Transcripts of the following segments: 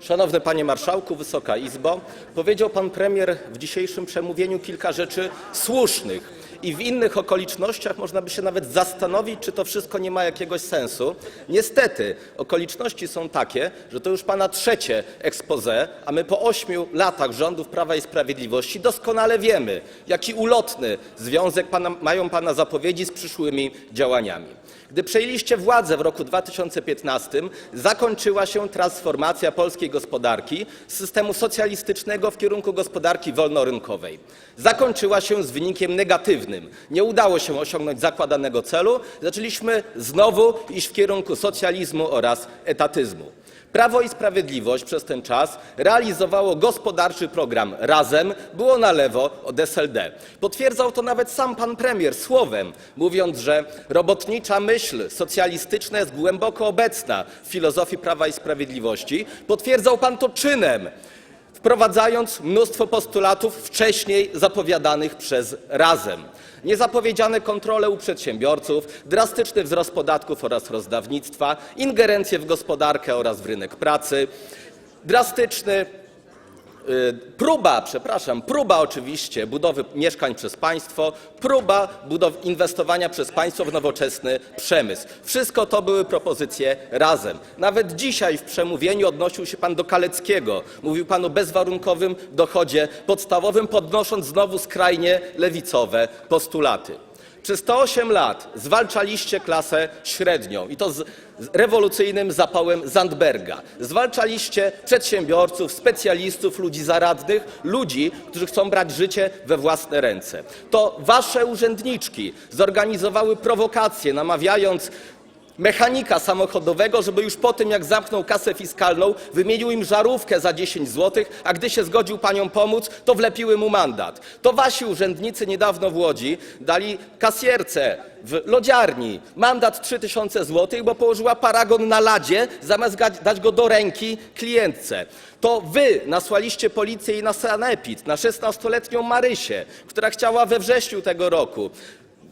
Szanowny Panie Marszałku, Wysoka Izbo, powiedział Pan Premier w dzisiejszym przemówieniu kilka rzeczy słusznych i w innych okolicznościach można by się nawet zastanowić, czy to wszystko nie ma jakiegoś sensu. Niestety okoliczności są takie, że to już Pana trzecie expose, a my po ośmiu latach rządów Prawa i Sprawiedliwości doskonale wiemy, jaki ulotny związek pana, mają Pana zapowiedzi z przyszłymi działaniami. Gdy przejęliście władzę w roku 2015, zakończyła się transformacja polskiej gospodarki z systemu socjalistycznego w kierunku gospodarki wolnorynkowej. Zakończyła się z wynikiem negatywnym. Nie udało się osiągnąć zakładanego celu. Zaczęliśmy znowu iść w kierunku socjalizmu oraz etatyzmu. Prawo i Sprawiedliwość przez ten czas realizowało gospodarczy program Razem, było na lewo od SLD. Potwierdzał to nawet sam pan premier słowem, mówiąc, że robotnicza myśl socjalistyczna jest głęboko obecna w filozofii Prawa i Sprawiedliwości. Potwierdzał pan to czynem, wprowadzając mnóstwo postulatów wcześniej zapowiadanych przez Razem. Niezapowiedziane kontrole u przedsiębiorców, drastyczny wzrost podatków oraz rozdawnictwa, ingerencje w gospodarkę oraz w rynek pracy, drastyczny próba, przepraszam, próba oczywiście budowy mieszkań przez państwo, próba budow, inwestowania przez państwo w nowoczesny przemysł. Wszystko to były propozycje razem. Nawet dzisiaj w przemówieniu odnosił się pan do Kaleckiego. Mówił pan o bezwarunkowym dochodzie podstawowym, podnosząc znowu skrajnie lewicowe postulaty. Przez 108 lat zwalczaliście klasę średnią i to z rewolucyjnym zapałem Zandberga. Zwalczaliście przedsiębiorców, specjalistów, ludzi zaradnych, ludzi, którzy chcą brać życie we własne ręce. To wasze urzędniczki zorganizowały prowokacje, namawiając mechanika samochodowego, żeby już po tym, jak zamknął kasę fiskalną, wymienił im żarówkę za 10 zł, a gdy się zgodził paniom pomóc, to wlepiły mu mandat. To wasi urzędnicy niedawno w Łodzi dali kasjerce w lodziarni mandat 3000 zł, bo położyła paragon na ladzie, zamiast dać go do ręki klientce. To wy nasłaliście policję i na sanepid, na 16-letnią Marysię, która chciała we wrześniu tego roku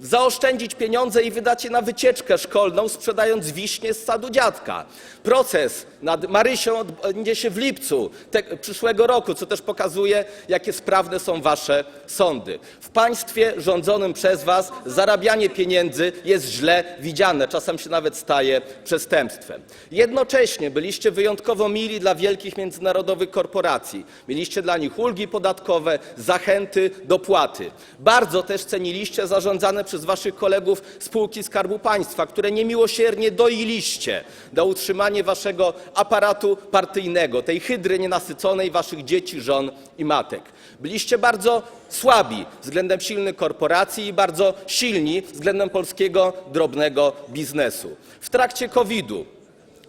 zaoszczędzić pieniądze i wydać je na wycieczkę szkolną, sprzedając wiśnie z sadu dziadka. Proces nad Marysią odbędzie się w lipcu te, przyszłego roku, co też pokazuje, jakie sprawne są wasze sądy. W państwie rządzonym przez was zarabianie pieniędzy jest źle widziane, czasem się nawet staje przestępstwem. Jednocześnie byliście wyjątkowo mili dla wielkich międzynarodowych korporacji. Mieliście dla nich ulgi podatkowe, zachęty, dopłaty. Bardzo też ceniliście zarządzane przez waszych kolegów spółki Skarbu Państwa, które niemiłosiernie doiliście na utrzymanie waszego aparatu partyjnego, tej hydry nienasyconej waszych dzieci, żon i matek. Byliście bardzo słabi względem silnych korporacji i bardzo silni względem polskiego drobnego biznesu. W trakcie COVID-u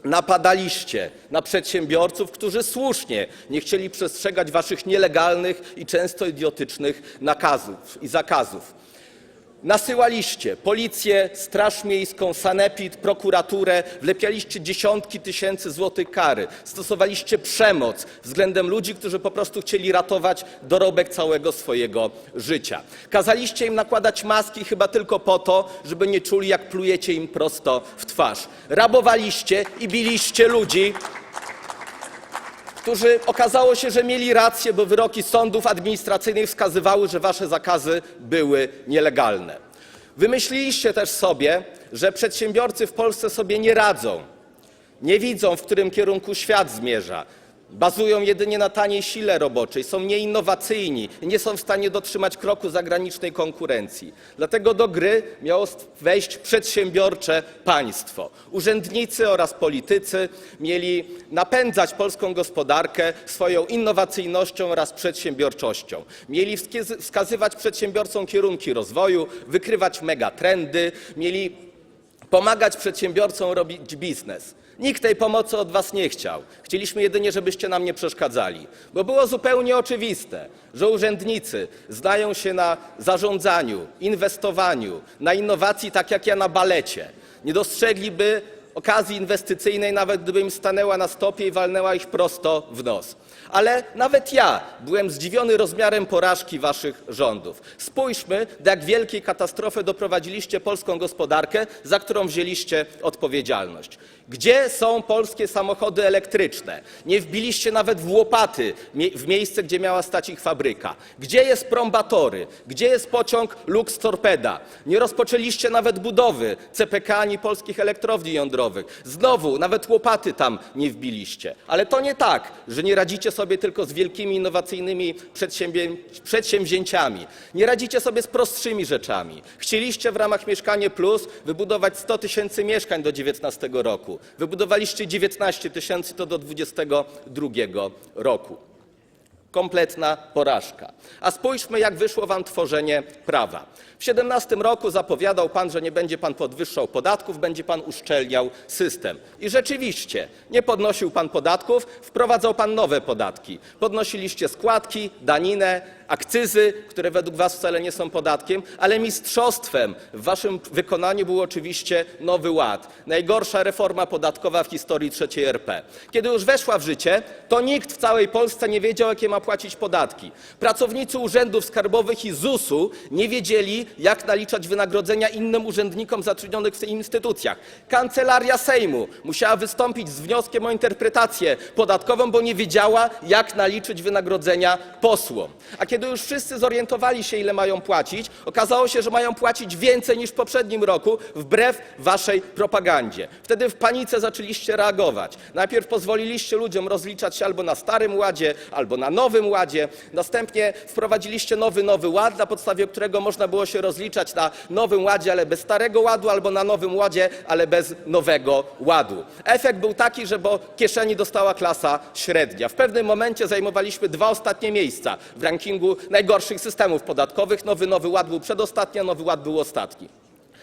napadaliście na przedsiębiorców, którzy słusznie nie chcieli przestrzegać waszych nielegalnych i często idiotycznych nakazów i zakazów. Nasyłaliście policję, straż miejską, sanepid, prokuraturę, wlepialiście dziesiątki tysięcy złotych kary, stosowaliście przemoc względem ludzi, którzy po prostu chcieli ratować dorobek całego swojego życia. Kazaliście im nakładać maski chyba tylko po to, żeby nie czuli, jak plujecie im prosto w twarz. Rabowaliście i biliście ludzi, którzy okazało się, że mieli rację, bo wyroki sądów administracyjnych wskazywały, że wasze zakazy były nielegalne. Wymyśliliście też sobie, że przedsiębiorcy w Polsce sobie nie radzą, nie widzą, w którym kierunku świat zmierza. Bazują jedynie na taniej sile roboczej, są nieinnowacyjni, nie są w stanie dotrzymać kroku zagranicznej konkurencji. Dlatego do gry miało wejść przedsiębiorcze państwo. Urzędnicy oraz politycy mieli napędzać polską gospodarkę swoją innowacyjnością oraz przedsiębiorczością. Mieli wskazywać przedsiębiorcom kierunki rozwoju, wykrywać megatrendy, mieli pomagać przedsiębiorcom robić biznes. Nikt tej pomocy od was nie chciał. Chcieliśmy jedynie, żebyście nam nie przeszkadzali, bo było zupełnie oczywiste, że urzędnicy znają się na zarządzaniu, inwestowaniu, na innowacji tak jak ja na balecie. Nie dostrzegliby okazji inwestycyjnej, nawet gdyby im stanęła na stopie i walnęła ich prosto w nos. Ale nawet ja byłem zdziwiony rozmiarem porażki waszych rządów. Spójrzmy, do jak wielkiej katastrofy doprowadziliście polską gospodarkę, za którą wzięliście odpowiedzialność. Gdzie są polskie samochody elektryczne? Nie wbiliście nawet w łopaty, w miejsce, gdzie miała stać ich fabryka. Gdzie jest prombatory? Gdzie jest pociąg Lux Torpeda? Nie rozpoczęliście nawet budowy CPK ani polskich elektrowni jądrowych. Znowu, nawet łopaty tam nie wbiliście. Ale to nie tak, że nie radzicie sobie tylko z wielkimi, innowacyjnymi przedsięwzię- przedsięwzięciami. Nie radzicie sobie z prostszymi rzeczami. Chcieliście w ramach Mieszkanie Plus wybudować 100 tysięcy mieszkań do 19 roku. Wybudowaliście 19 tysięcy to do 22 roku. Kompletna porażka. A spójrzmy, jak wyszło wam tworzenie prawa. W 17 roku zapowiadał pan, że nie będzie pan podwyższał podatków, będzie pan uszczelniał system. I rzeczywiście, nie podnosił pan podatków, wprowadzał pan nowe podatki. Podnosiliście składki, daninę, akcyzy, które według was wcale nie są podatkiem, ale mistrzostwem w waszym wykonaniu był oczywiście Nowy Ład. Najgorsza reforma podatkowa w historii III RP. Kiedy już weszła w życie, to nikt w całej Polsce nie wiedział, jakie ma płacić podatki. Pracownicy urzędów skarbowych i ZUS-u nie wiedzieli, jak naliczać wynagrodzenia innym urzędnikom zatrudnionych w tych instytucjach. Kancelaria Sejmu musiała wystąpić z wnioskiem o interpretację podatkową, bo nie wiedziała, jak naliczyć wynagrodzenia posłom. A kiedy już wszyscy zorientowali się, ile mają płacić, okazało się, że mają płacić więcej niż w poprzednim roku, wbrew waszej propagandzie. Wtedy w panice zaczęliście reagować. Najpierw pozwoliliście ludziom rozliczać się albo na starym ładzie, albo na nowym ładzie. Następnie wprowadziliście nowy, nowy ład, na podstawie którego można było się rozliczać na nowym ładzie, ale bez starego ładu, albo na nowym ładzie, ale bez nowego ładu. Efekt był taki, że po kieszeni dostała klasa średnia. W pewnym momencie zajmowaliśmy dwa ostatnie miejsca w rankingu najgorszych systemów podatkowych. Nowy, nowy ład był przedostatni, a nowy ład był ostatni.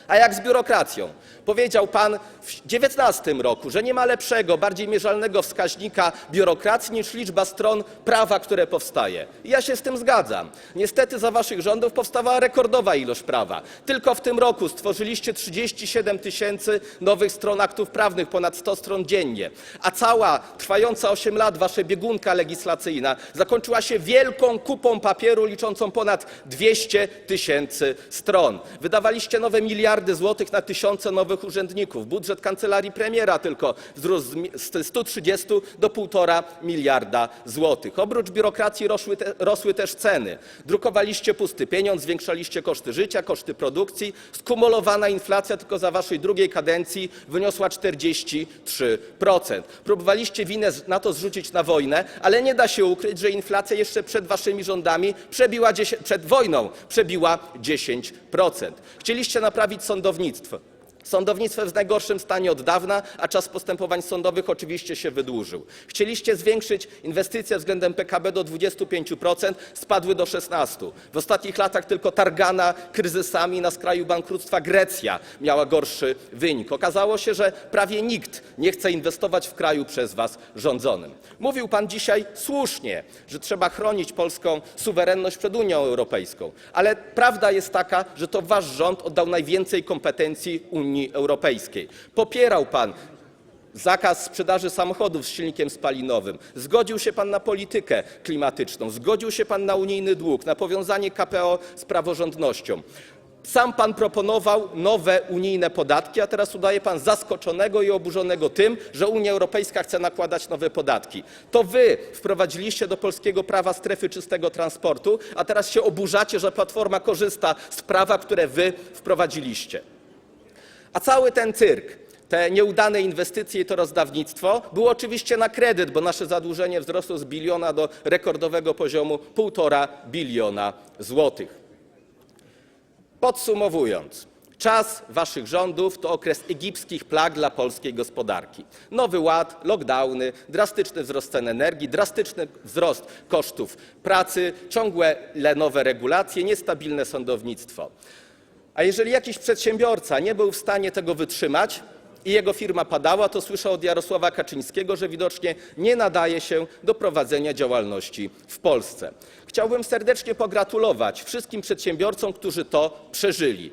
A jak z biurokracją? Powiedział pan w 2019 roku, że nie ma lepszego, bardziej mierzalnego wskaźnika biurokracji niż liczba stron prawa, które powstaje. I ja się z tym zgadzam. Niestety za waszych rządów powstawała rekordowa ilość prawa. Tylko w tym roku stworzyliście 37 tysięcy nowych stron aktów prawnych, ponad 100 stron dziennie. A cała trwająca 8 lat wasza biegunka legislacyjna zakończyła się wielką kupą papieru liczącą ponad 200 tysięcy stron. Wydawaliście nowe miliardy złotych na tysiące nowych urzędników. Budżet kancelarii premiera tylko wzrósł z mi- z 130 do 1,5 miliarda złotych. Oprócz biurokracji rosły, te, rosły też ceny. Drukowaliście pusty pieniądz, zwiększaliście koszty życia, koszty produkcji. Skumulowana inflacja tylko za waszej drugiej kadencji wyniosła 43%. Próbowaliście winę na to zrzucić na wojnę, ale nie da się ukryć, że inflacja jeszcze przed waszymi rządami przebiła 10, przed wojną przebiła 10%. Chcieliście naprawić sądownictwo. Sądownictwo w najgorszym stanie od dawna, a czas postępowań sądowych oczywiście się wydłużył. Chcieliście zwiększyć inwestycje względem PKB do 25%, spadły do 16%. W ostatnich latach tylko targana kryzysami na skraju bankructwa Grecja miała gorszy wynik. Okazało się, że prawie nikt nie chce inwestować w kraju przez was rządzonym. Mówił pan dzisiaj słusznie, że trzeba chronić polską suwerenność przed Unią Europejską, ale prawda jest taka, że to wasz rząd oddał najwięcej kompetencji Unii Europejskiej. Popierał pan zakaz sprzedaży samochodów z silnikiem spalinowym. Zgodził się pan na politykę klimatyczną, zgodził się pan na unijny dług, na powiązanie KPO z praworządnością. Sam pan proponował nowe unijne podatki, a teraz udaje pan zaskoczonego i oburzonego tym, że Unia Europejska chce nakładać nowe podatki. To wy wprowadziliście do polskiego prawa strefy czystego transportu, a teraz się oburzacie, że Platforma korzysta z prawa, które wy wprowadziliście. A cały ten cyrk, te nieudane inwestycje i to rozdawnictwo było oczywiście na kredyt, bo nasze zadłużenie wzrosło z biliona do rekordowego poziomu 1,5 biliona złotych. Podsumowując, czas waszych rządów to okres egipskich plag dla polskiej gospodarki. Nowy ład, lockdowny, drastyczny wzrost cen energii, drastyczny wzrost kosztów pracy, ciągłe nowe regulacje, niestabilne sądownictwo. A jeżeli jakiś przedsiębiorca nie był w stanie tego wytrzymać i jego firma padała, to słyszał od Jarosława Kaczyńskiego, że widocznie nie nadaje się do prowadzenia działalności w Polsce. Chciałbym serdecznie pogratulować wszystkim przedsiębiorcom, którzy to przeżyli.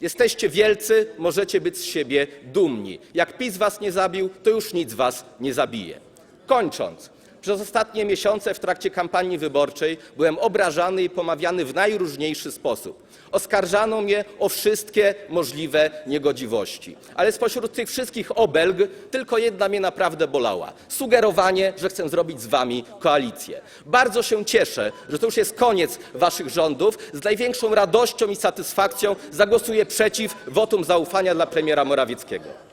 Jesteście wielcy, możecie być z siebie dumni. Jak PiS was nie zabił, to już nic was nie zabije. Kończąc, przez ostatnie miesiące w trakcie kampanii wyborczej byłem obrażany i pomawiany w najróżniejszy sposób. Oskarżano mnie o wszystkie możliwe niegodziwości. Ale spośród tych wszystkich obelg tylko jedna mnie naprawdę bolała. Sugerowanie, że chcę zrobić z wami koalicję. Bardzo się cieszę, że to już jest koniec waszych rządów. Z największą radością i satysfakcją zagłosuję przeciw wotum zaufania dla premiera Morawieckiego.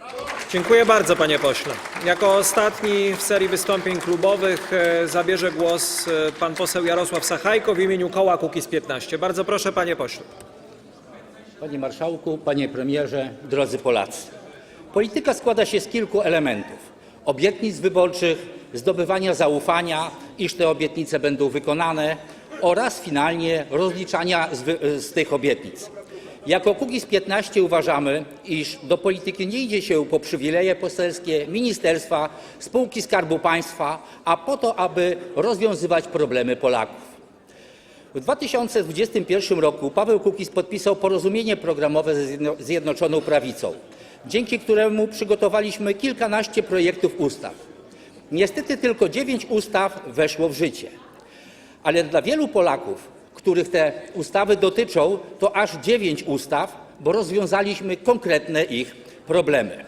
Dziękuję bardzo, panie pośle. Jako ostatni w serii wystąpień klubowych e, zabierze głos e, pan poseł Jarosław Sachajko w imieniu koła Kukiz 15. Bardzo proszę, panie pośle. Panie marszałku, panie premierze, drodzy Polacy. Polityka składa się z kilku elementów: obietnic wyborczych, zdobywania zaufania, iż te obietnice będą wykonane oraz finalnie rozliczania z, z tych obietnic. Jako Kukiz 15 uważamy, iż do polityki nie idzie się po przywileje poselskie, ministerstwa, spółki Skarbu Państwa, a po to, aby rozwiązywać problemy Polaków. W 2021 roku Paweł Kukiz podpisał porozumienie programowe ze Zjedno- Zjednoczoną Prawicą, dzięki któremu przygotowaliśmy kilkanaście projektów ustaw. Niestety tylko dziewięć ustaw weszło w życie, ale dla wielu Polaków, których te ustawy dotyczą, to aż dziewięć ustaw, bo rozwiązaliśmy konkretne ich problemy.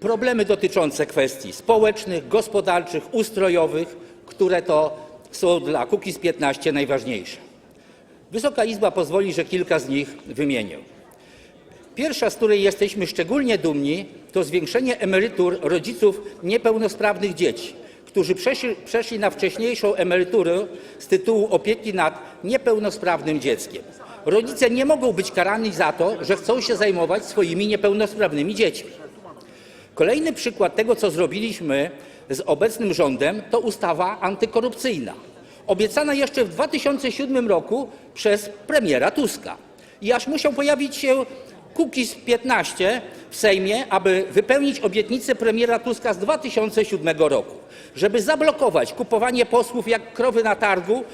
Problemy dotyczące kwestii społecznych, gospodarczych, ustrojowych, które to są dla Kukiz 15 najważniejsze. Wysoka Izba pozwoli, że kilka z nich wymienię. Pierwsza, z której jesteśmy szczególnie dumni, to zwiększenie emerytur rodziców niepełnosprawnych dzieci, którzy przeszli, przeszli na wcześniejszą emeryturę z tytułu opieki nad niepełnosprawnym dzieckiem. Rodzice nie mogą być karani za to, że chcą się zajmować swoimi niepełnosprawnymi dziećmi. Kolejny przykład tego, co zrobiliśmy z obecnym rządem, to ustawa antykorupcyjna. Obiecana jeszcze w 2007 roku przez premiera Tuska. I aż musiał pojawić się Kukiz 15 w Sejmie, aby wypełnić obietnicę premiera Tuska z 2007 roku, żeby zablokować kupowanie posłów jak krowy na targu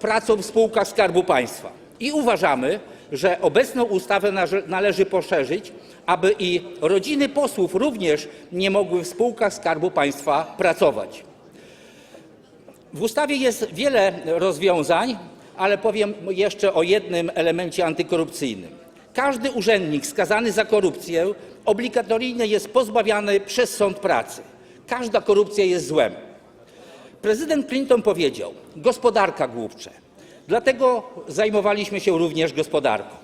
pracą w spółkach Skarbu Państwa. I uważamy, że obecną ustawę należy poszerzyć, aby i rodziny posłów również nie mogły w spółkach Skarbu Państwa pracować. W ustawie jest wiele rozwiązań, ale powiem jeszcze o jednym elemencie antykorupcyjnym. Każdy urzędnik skazany za korupcję obligatoryjnie jest pozbawiany przez sąd pracy. Każda korupcja jest złem. Prezydent Clinton powiedział: gospodarka głupcze. Dlatego zajmowaliśmy się również gospodarką.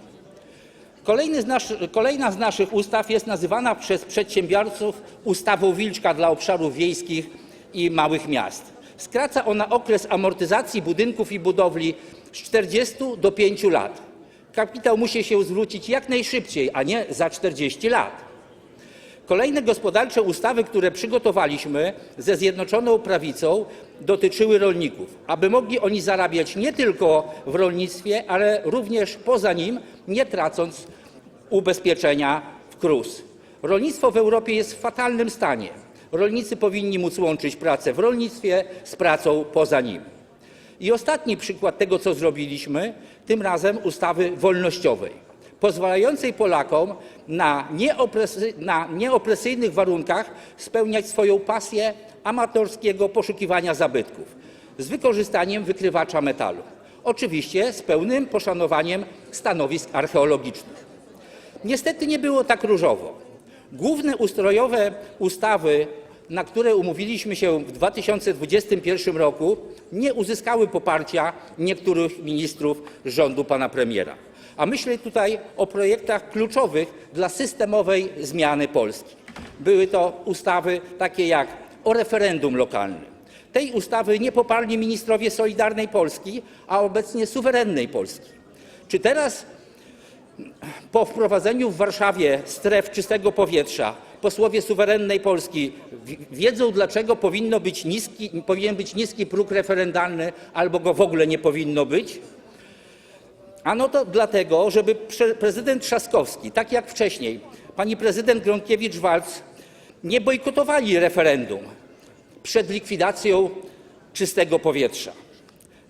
Z kolejna z naszych ustaw jest nazywana przez przedsiębiorców ustawą Wilczka dla obszarów wiejskich i małych miast. Skraca ona okres amortyzacji budynków i budowli z 40 do 5 lat. Kapitał musi się zwrócić jak najszybciej, a nie za 40 lat. Kolejne gospodarcze ustawy, które przygotowaliśmy ze Zjednoczoną Prawicą, dotyczyły rolników, aby mogli oni zarabiać nie tylko w rolnictwie, ale również poza nim, nie tracąc ubezpieczenia w KRUS. Rolnictwo w Europie jest w fatalnym stanie. Rolnicy powinni móc łączyć pracę w rolnictwie z pracą poza nim. I ostatni przykład tego, co zrobiliśmy, tym razem ustawy wolnościowej, pozwalającej Polakom na, nieopresy, na nieopresyjnych warunkach spełniać swoją pasję amatorskiego poszukiwania zabytków z wykorzystaniem wykrywacza metalu. Oczywiście z pełnym poszanowaniem stanowisk archeologicznych. Niestety nie było tak różowo. Główne ustrojowe ustawy, na które umówiliśmy się w 2021 roku, nie uzyskały poparcia niektórych ministrów rządu pana premiera. A myślę tutaj o projektach kluczowych dla systemowej zmiany Polski. Były to ustawy takie jak o referendum lokalnym. Tej ustawy nie poparli ministrowie Solidarnej Polski, a obecnie suwerennej Polski. Czy teraz po wprowadzeniu w Warszawie stref czystego powietrza posłowie suwerennej Polski wi- wiedzą, dlaczego powinno być niski, powinien być niski próg referendalny albo go w ogóle nie powinno być? Ano to dlatego, żeby prezydent Trzaskowski, tak jak wcześniej pani prezydent Gronkiewicz-Waltz, nie bojkotowali referendum przed likwidacją czystego powietrza.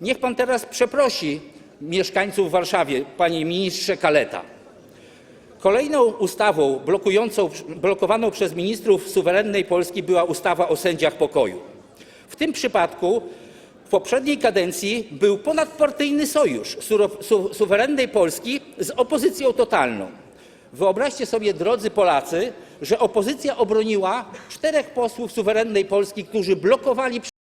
Niech pan teraz przeprosi mieszkańców Warszawy, panie ministrze Kaleta. Kolejną ustawą blokującą, blokowaną przez ministrów suwerennej Polski była ustawa o sędziach pokoju. W tym przypadku w poprzedniej kadencji był ponadpartyjny sojusz suwerennej Polski z opozycją totalną. Wyobraźcie sobie, drodzy Polacy, że opozycja obroniła czterech posłów suwerennej Polski, którzy blokowali